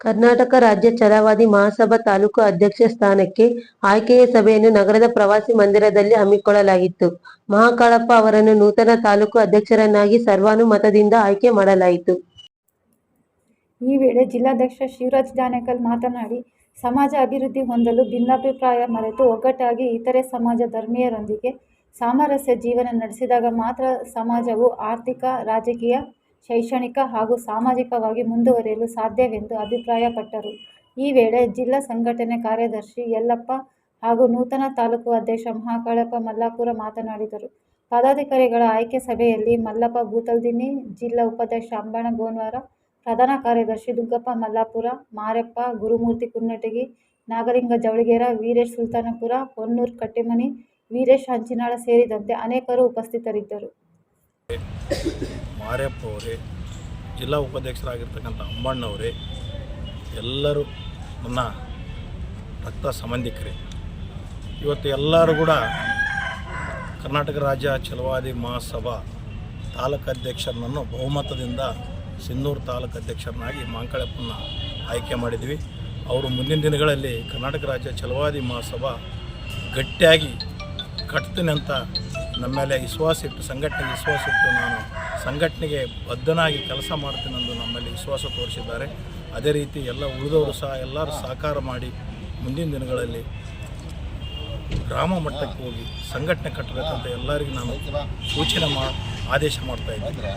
ಕರ್ನಾಟಕ ರಾಜ್ಯ ಛಲವಾದಿ ಮಹಾಸಭಾ ತಾಲೂಕು ಅಧ್ಯಕ್ಷ ಸ್ಥಾನಕ್ಕೆ ಆಯ್ಕೆಯ ಸಭೆಯನ್ನು ನಗರದ ಪ್ರವಾಸಿ ಮಂದಿರದಲ್ಲಿ ಹಮ್ಮಿಕೊಳ್ಳಲಾಗಿತ್ತು. ಮಹಾಕಾಳಪ್ಪ ಅವರನ್ನು ನೂತನ ತಾಲೂಕು ಅಧ್ಯಕ್ಷರನ್ನಾಗಿ ಸರ್ವಾನುಮತದಿಂದ ಆಯ್ಕೆ ಮಾಡಲಾಯಿತು. ಈ ವೇಳೆ ಜಿಲ್ಲಾಧ್ಯಕ್ಷ ಶಿವರಾಜ್ ಜಾನೇಕಲ್ ಮಾತನಾಡಿ, ಸಮಾಜ ಅಭಿವೃದ್ಧಿ ಹೊಂದಲು ಭಿನ್ನಾಭಿಪ್ರಾಯ ಮರೆತು ಒಗ್ಗಟ್ಟಾಗಿ ಇತರೆ ಸಮಾಜ ಧರ್ಮೀಯರೊಂದಿಗೆ ಸಾಮರಸ್ಯ ಜೀವನ ನಡೆಸಿದಾಗ ಮಾತ್ರ ಸಮಾಜವು ಆರ್ಥಿಕ, ರಾಜಕೀಯ ಶೈಕ್ಷಣಿಕ ಹಾಗೂ ಸಾಮಾಜಿಕವಾಗಿ ಮುಂದುವರಿಯಲು ಸಾಧ್ಯವೆಂದು ಅಭಿಪ್ರಾಯಪಟ್ಟರು. ಈ ವೇಳೆ ಜಿಲ್ಲಾ ಸಂಘಟನೆ ಕಾರ್ಯದರ್ಶಿ ಯಲ್ಲಪ್ಪ ಹಾಗೂ ನೂತನ ತಾಲೂಕು ಅಧ್ಯಕ್ಷ ಮಹಾಕಾಳಪ್ಪ ಮಲ್ಲಾಪುರ ಮಾತನಾಡಿದರು. ಪದಾಧಿಕಾರಿಗಳ ಆಯ್ಕೆ ಸಭೆಯಲ್ಲಿ ಮಲ್ಲಪ್ಪ ಭೂತಲ್ದಿನಿ, ಜಿಲ್ಲಾ ಉಪಾಧ್ಯಕ್ಷ ಅಂಬಣ ಗೋನ್ವಾರ, ಪ್ರಧಾನ ಕಾರ್ಯದರ್ಶಿ ದುಗ್ಗಪ್ಪ ಮಲ್ಲಾಪುರ, ಮಾರಪ್ಪ ಗುರುಮೂರ್ತಿ ಕುನ್ನಟಗಿ, ನಾಗಲಿಂಗ ಜವಳಿಗೇರ, ವೀರೇಶ್ ಸುಲ್ತಾನಪುರ, ಹೊನ್ನೂರು ಕಟ್ಟೆಮನಿ, ವೀರೇಶ್ ಹಂಚಿನಾಳ ಸೇರಿದಂತೆ ಅನೇಕರು ಉಪಸ್ಥಿತರಿದ್ದರು. ಮಾರ್ಯಪ್ಪ ಅವರೇ, ಜಿಲ್ಲಾ ಉಪಾಧ್ಯಕ್ಷರಾಗಿರ್ತಕ್ಕಂಥ ಅಂಬಣ್ಣವರೇ ಎಲ್ಲರೂ ನನ್ನ ರಕ್ತ ಸಂಬಂಧಿಕರೇ. ಇವತ್ತು ಎಲ್ಲರೂ ಕೂಡ ಕರ್ನಾಟಕ ರಾಜ್ಯ ಚಲವಾದಿ ಮಹಾಸಭಾ ತಾಲೂಕು ಅಧ್ಯಕ್ಷರನ್ನು ಬಹುಮತದಿಂದ ಸಿಂಧೂರು ತಾಲೂಕು ಅಧ್ಯಕ್ಷರನ್ನಾಗಿ ಮಾಂಕಳಪ್ಪನ ಆಯ್ಕೆ ಮಾಡಿದ್ವಿ ಅವರು ಮುಂದಿನ ದಿನಗಳಲ್ಲಿ ಕರ್ನಾಟಕ ರಾಜ್ಯ ಚಲವಾದಿ ಮಹಾಸಭಾ ಗಟ್ಟಿಯಾಗಿ ಕಟ್ತೀನಿ ಅಂತ ನಮ್ಮ ಮೇಲೆ ವಿಶ್ವಾಸ ಇಟ್ಟು ಸಂಘಟನೆಗೆ ವಿಶ್ವಾಸ ಇಟ್ಟು ನಾನು ಸಂಘಟನೆಗೆ ಬದ್ಧನಾಗಿ ಕೆಲಸ ಮಾಡ್ತೀನೆಂದು ನಮ್ಮಲ್ಲಿ ವಿಶ್ವಾಸ ತೋರಿಸಿದ್ದಾರೆ. ಅದೇ ರೀತಿ ಎಲ್ಲ ಉಳಿದವರು ಸಹ ಎಲ್ಲರೂ ಸಹಕಾರ ಮಾಡಿ ಮುಂದಿನ ದಿನಗಳಲ್ಲಿ ಗ್ರಾಮ ಮಟ್ಟಕ್ಕೆ ಹೋಗಿ ಸಂಘಟನೆ ಕಟ್ಟಬೇಕಂತ ಎಲ್ಲರಿಗೂ ನಾನು ಸೂಚನೆ ಮಾ, ಆದೇಶ ಮಾಡ್ತಾ ಇದ್ದೀನಿ.